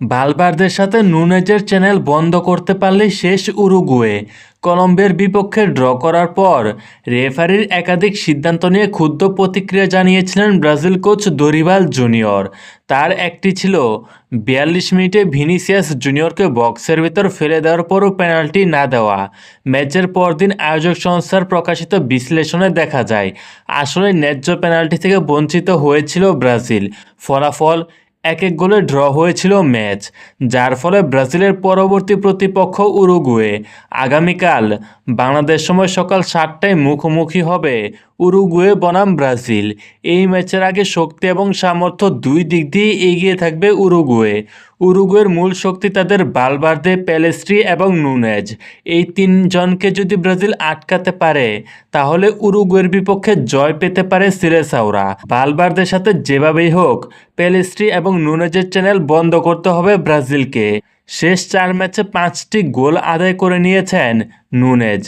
বালবারদের সাথে নুনেজের চ্যানেল বন্ধ করতে পারলে শেষ উরুগুয়ে। কলম্বিয়ার বিপক্ষে ড্র করার পর রেফারির একাধিক সিদ্ধান্ত নিয়ে ক্ষুদ্র প্রতিক্রিয়া জানিয়েছিলেন ব্রাজিল কোচ দরিবাল জুনিয়র। তার একটি ছিল, বিয়াল্লিশ মিনিটে ভিনিসিয়াস জুনিয়রকে বক্সের ভিতর ফেলে দেওয়ার পরও পেনাল্টি না দেওয়া। ম্যাচের পরদিন আয়োজক সংস্থার প্রকাশিত বিশ্লেষণে দেখা যায়, আসলে ন্যায্য পেনাল্টি থেকে বঞ্চিত হয়েছিল ব্রাজিল। ফলাফল এক এক গোলে ড্র হয়েছিল ম্যাচ, যার ফলে ব্রাজিলের পরবর্তী প্রতিপক্ষ উরুগুয়ে। আগামীকাল বাংলাদেশ সময় সকাল সাতটায় মুখোমুখি হবে উরুগুয়ে বনাম ব্রাজিল। এই ম্যাচের আগে শক্তি এবং সামর্থ্য দুই দিক দিয়ে এগিয়ে থাকবে উরুগুয়ে। উরুগুয়ের মূল শক্তি তাদের বালবার্দে প্যালেস্ট্রি এবং নুনেজ। এই তিনজনকে যদি ব্রাজিল আটকাতে পারে, তাহলে উরুগুয়ের বিপক্ষে জয় পেতে পারে সিরেসাওরা। বালবার্দের সাথে যেভাবেই হোক প্যালেস্ট্রি এবং নুনেজের চ্যানেল বন্ধ করতে হবে ব্রাজিলকে। শেষ চার ম্যাচে পাঁচটি গোল আদায় করে নিয়েছেন নুনেজ।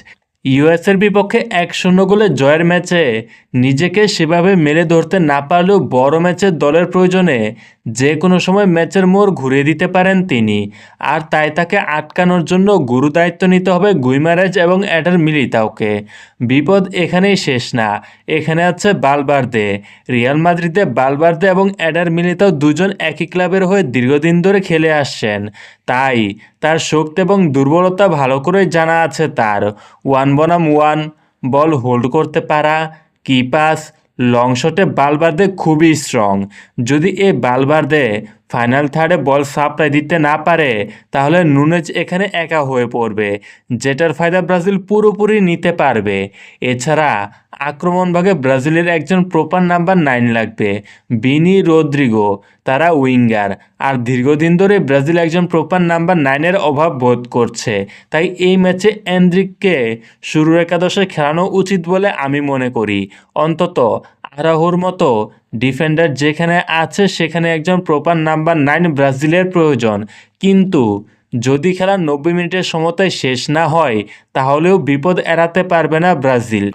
ইউএসের বিপক্ষে এক শূন্য গোলে জয়ের ম্যাচে নিজেকে সেভাবে মেলে ধরতে না পারলেও বড় ম্যাচের দলের প্রয়োজনে যে কোনো সময় ম্যাচের মোড় ঘুরিয়ে দিতে পারেন তিনি। আর তাই তাকে আটকানোর জন্য গুরু দায়িত্ব নিতে হবে গুইমারেজ এবং অ্যাডার মিলিতাওকে। বিপদ এখানেই শেষ না, এখানে আছে বালবার্দে। রিয়াল মাদ্রিদে বালবার্দে এবং অ্যাডার মিলিতাও দুজন একই ক্লাবের হয়ে দীর্ঘদিন ধরে খেলে আসছেন। তাই তার শক্তি এবং দুর্বলতা ভালো করে জানা আছে তার। ওয়ান বনাম ওয়ান, বল হোল্ড করতে পারা কি পাস লং শটে বালবার্দে খুবই স্ট্রং যদি এ বালবার্দে ফাইনাল থার্ডে বল সাপ্লাই দিতে না পারে, তাহলে নুনেজ এখানে একা হয়ে পড়বে। যেটার ফায়দা ব্রাজিল পুরোপুরি নিতে পারবে। এছাড়া আক্রমণ ভাগে ব্রাজিলের একজন প্রপার নাম্বার নাইন লাগবে, বিনি রদ্রিগো। তারা উইঙ্গার। আর দীর্ঘদিন ধরে ব্রাজিল একজন প্রপার নাম্বার নাইনের অভাব বোধ করছে। তাই এই ম্যাচে এন্দ্রিককে শুরুর একাদশে খেলানো উচিত বলে আমি মনে করি। অন্তত আরাহুর মতো ডিফেন্ডার যেখানে আছে সেখানে একজন প্রপার নাম্বার নাইন ব্রাজিলের প্রয়োজন। কিন্তু যদি খেলা নব্বই মিনিটের সমতায় শেষ না হয়, তাহলেও বিপদ এড়াতে পারবে না ব্রাজিল।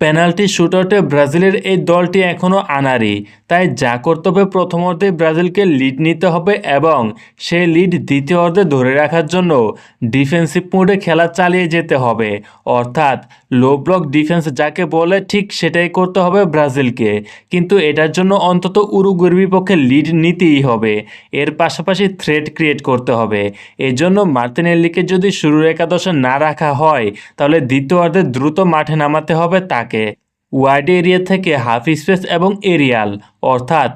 পেনাল্টি শুটআউটে ব্রাজিলের এই দলটি এখনও আনারি তাই যা করতে হবে প্রথম অর্ধে ব্রাজিলকে লিড নিতে হবে এবং সেই লিড দ্বিতীয় অর্ধে ধরে রাখার জন্য ডিফেন্সিভ মোডে খেলা চালিয়ে যেতে হবে। অর্থাৎ লো ব্লক ডিফেন্স যাকে বলে ঠিক সেটাই করতে হবে ব্রাজিলকে, কিন্তু এটার জন্য অন্তত উরুগুয়ের বিপক্ষে লিড নিতেই হবে। এর পাশাপাশি থ্রেড ক্রিয়েট করতে হবে। এজন্য মার্তিনেল্লিকে যদি শুরুর একাদশে না রাখা হয়, তাহলে দ্বিতীয় অর্ধে দ্রুত মাঠে নামাতে হবে তাকে। ওয়াইড এরিয়া থেকে হাফ স্পেস এবং এরিয়াল, অর্থাৎ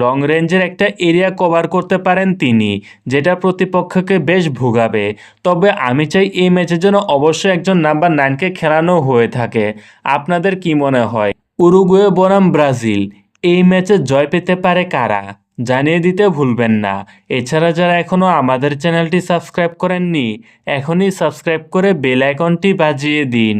লং রেঞ্জের একটা এরিয়া কভার করতে পারেন তিনি, যেটা প্রতিপক্ষকে বেশ ভোগাবে। তবে আমি চাই এই ম্যাচের জন্য অবশ্যই একজন নাম্বার নাইনকে খেলানো হয়ে থাকে। আপনাদের কি মনে হয়? উরুগুয়ে, বনাম, ব্রাজিল, এই ম্যাচে জয় পেতে পারে কারা? জানিয়ে দিতে ভুলবেন না। এছাড়া যারা এখনও আমাদের চ্যানেলটি সাবস্ক্রাইব করেননি, এখনই সাবস্ক্রাইব করে বেল আইকনটি বাজিয়ে দিন।